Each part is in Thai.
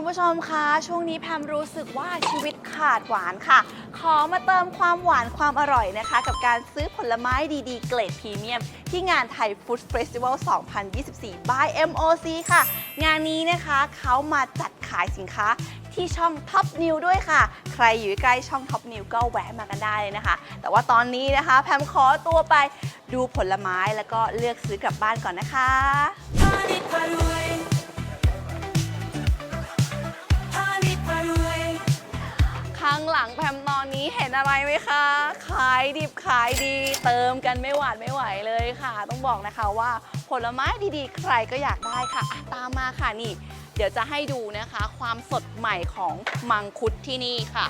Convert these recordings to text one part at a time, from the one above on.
ณผู้ชมคะ ช่วงนี้แพมรู้สึกว่าชีวิตขาดหวานค่ะ ขอมาเติมความหวานความอร่อยนะคะ กับการซื้อผลไม้ดีๆ เกรดพรีเมียม ที่งานไทยฟู้ดเฟสติวัล 2024 by MOC ค่ะ งานนี้นะคะเขามาจัดขายสินค้าที่ช่อง Top New ด้วยค่ะ ใครอยู่ใกล้ช่อง Top New ก็แวะมากันได้เลยนะคะ แต่ว่าตอนนี้นะคะ แพมขอตัวไปดูผลไม้แล้วก็เลือกซื้อกลับบ้านก่อนนะคะ นนี้เห็นอะไรไหมคะ ขายดิบขายดี เติมกันไม่หวาดไม่ไหวเลยค่ะ ต้องบอกนะคะว่าผลไม้ดีๆ ใครก็อยากได้ค่ะอะ ตามมาค่ะนี่ เดี๋ยวจะให้ดูนะคะ ความสดใหม่ของมังคุดที่นี่ค่ะ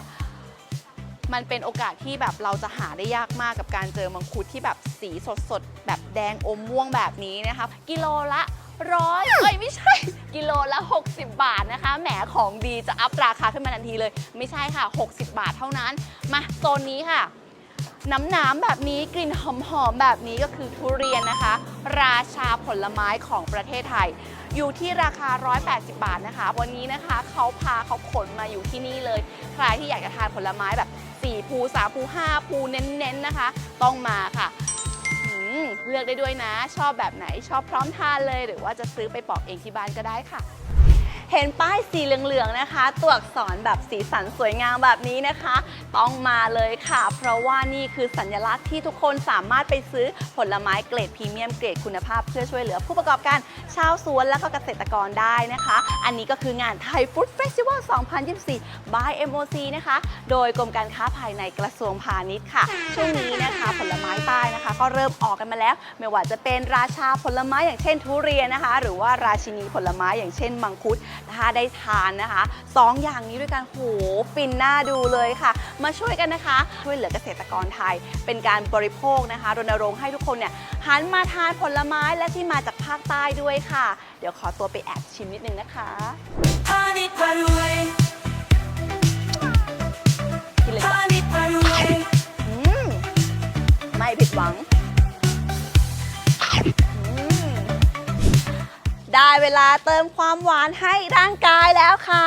มันเป็นโอกาสที่แบบเราจะหาได้ยากมากกับการเจอมังคุดที่แบบสีสดๆ แบบแดงอมม่วงแบบนี้นะคะ กิโลละร้อยเอ้ยไม่ใช่ กิโลละ 60 บาทนะคะ แหมของดีจะอัพราคาขึ้นมาทันทีเลย ไม่ใช่ค่ะ 60 บาทเท่านั้น มาโซนนี้ค่ะน้ำน้ำๆแบบนี้กลิ่นหอมๆแบบนี้ก็คือทุเรียนนะคะ ราชาผลไม้ของประเทศไทย อยู่ที่ราคา 180 บาทนะคะ วันนี้นะคะเขาพาเขาขนมาอยู่ที่นี่เลย ใครที่อยากจะทานผลไม้แบบ4ภู3ภู5ภูเน้นๆนะคะ ต้องมาค่ะ เลือกได้ด้วยนะ ชอบแบบไหนชอบพร้อมทานเลย หรือว่าจะซื้อไปปอกเองที่บ้านก็ได้ค่ะ เห็นป้ายสีเหลืองๆนะคะ ตัวอักษรแบบสีสันสวยงามแบบนี้นะคะ ต้องมาเลยค่ะ เพราะว่านี่คือสัญลักษณ์ที่ทุกคนสามารถไปซื้อผลไม้เกรดพรีเมียมเกรดคุณภาพเพื่อช่วยเหลือผู้ประกอบการชาวสวนและก็เกษตรกรได้นะคะ อันนี้ก็คืองานไทยฟู้ดเฟสติวัล 2024 by MOC นะคะ โดยกรมการค้าภายในกระทรวงพาณิชย์ค่ะ ช่วงนี้นะคะผลไม้ใต้นะคะ ก็เริ่มออกกันมาแล้ว ไม่ว่าจะเป็นราชาผลไม้อย่างเช่นทุเรียนนะคะ หรือว่าราชินีผลไม้อย่างเช่นมังคุดถ้าได้ทานนะคะสองอย่างนี้ด้วยกันโหฟินหน้าดูเลยค่ะ มาช่วยกันนะคะ ช่วยเหลือเกษตรกรไทย เป็นการบริโภคนะคะรณรงค์ให้ทุกคนเนี่ยหันมาทานผลไม้และที่มาจากภาคใต้ด้วยค่ะ เดี๋ยวขอตัวไปแอบชิมนิดนึงนะคะ Honey Parue. กินเลยจ้ะ Honey Parue. อืมไม่ผิดหวัง เวลาเติมความหวานให้ร่างกายแล้วค่ะ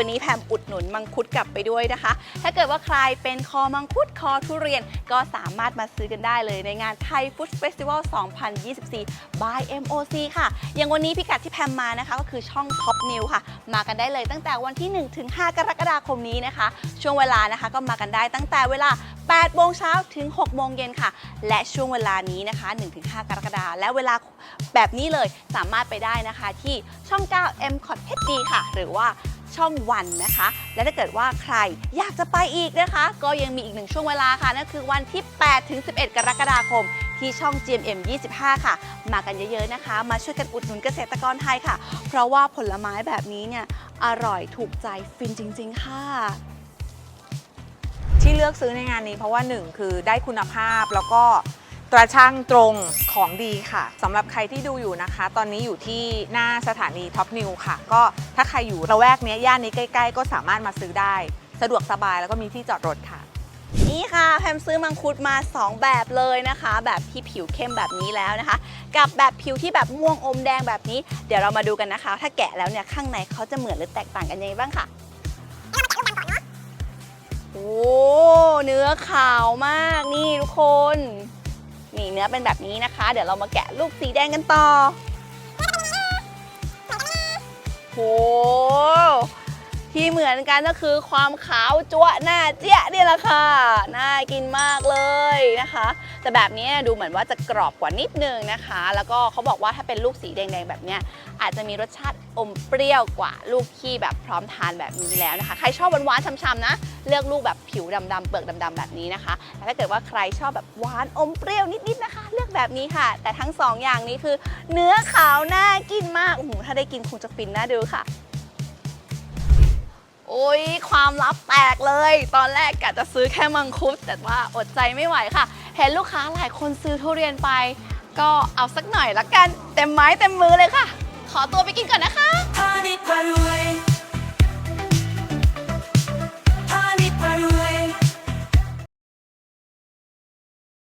วันนี้แพมอุดหนุนมังคุดกลับไปด้วยนะคะ ถ้าเกิดว่าใครเป็นคอมังคุดคอทุเรียนก็สามารถมาซื้อกันได้เลยในงานไทยฟู้ดเฟสติวัล 2024 by MOC ค่ะ อย่างวันนี้พิกัดที่แพมมานะคะ ก็คือช่อง Top New ค่ะ มากันได้เลยตั้งแต่วันที่ 1 ถึง 5 กรกฎาคมนี้นะคะ ช่วงเวลานะคะก็มากันได้ตั้งแต่เวลา 8 โมงเช้าถึง 6 โมงเย็นค่ะ และช่วงเวลานี้นะคะ 1-5 กรกฎาคมและเวลาแบบนี้เลยสามารถไปได้นะคะที่ช่อง 9 m c o t HD ค่ะ หรือว่า ช่องวันนะคะ และถ้าเกิดว่าใครอยากจะไปอีกนะคะ ก็ยังมีอีกหนึ่งช่วงเวลาค่ะนั่นคือวันที่ 8 ถึง 11 กรกฎาคม ที่ช่อง GMM 25 ค่ะ มากันเยอะๆนะคะ มาช่วยกันอุดหนุนเกษตรกรไทยค่ะ เพราะว่าผลไม้แบบนี้เนี่ยอร่อยถูกใจฟินจริง ๆ ค่ะที่เลือกซื้อในงานนี้เพราะว่าหนึ่งคือได้คุณภาพแล้วก็ ตราช่างตรงของดีค่ะสำหรับใครที่ดูอยู่นะคะ ตอนนี้อยู่ที่หน้าสถานีท็อปนิวค่ะ ก็ถ้าใครอยู่ระแวกนี้ยย่านนี้ใกล้ ๆ ก็สามารถมาซื้อได้ สะดวกสบายแล้วก็มีที่จอดรถค่ะ นี่ค่ะแพมซื้อมังคุดมา 2 แบบเลยนะคะ แบบที่ผิวเข้มแบบนี้แล้วนะคะ กับแบบผิวที่แบบม่วงอมแดงแบบนี้ เดี๋ยวเรามาดูกันนะคะ ถ้าแกะแล้วเนี่ยข้างในเขาจะเหมือนหรือแตกต่างกันยังไงบ้างค่ะโอ้เนื้อขาวมากนี่ทุกคน นี่เนื้อเป็นแบบนี้นะคะ เดี๋ยวเรามาแกะลูกสีแดงกันต่อโหที่เหมือนกันก็คือความขาวจั๊วหน้าเจี๊ยะนี่แหละค่ะ น่ากินมากเลย นะคะ แต่แบบนี้ดูเหมือนว่าจะกรอบกว่านิดนึงนะคะ แล้วก็เขาบอกว่าถ้าเป็นลูกสีแดงๆแบบนี้อาจจะมีรสชาติอมเปรี้ยวกว่าลูกที่แบบพร้อมทานแบบนี้แล้วนะคะ ใครชอบหวานๆช่ำๆนะ เลือกลูกแบบผิวดำๆเปลือกดำๆแบบนี้นะคะแต่ถ้าเกิดว่าใครชอบแบบหวานอมเปรี้ยวนิดๆนะคะ เลือกแบบนี้ค่ะ แต่ทั้งสองอย่างนี้คือ เนื้อขาวน่ากินมากโอ้โหถ้าได้กินคงจะฟินน่าดูค่ะ โอ้ยความลับแตกเลย ตอนแรกกะจะซื้อแค่มังคุด แต่ว่าอดใจไม่ไหวค่ะ เห็นลูกค้าหลายคนซื้อทุเรียนไป ก็เอาสักหน่อยละกัน เต็มไม้เต็มมือเลยค่ะ ขอตัวไปกินก่อนนะคะ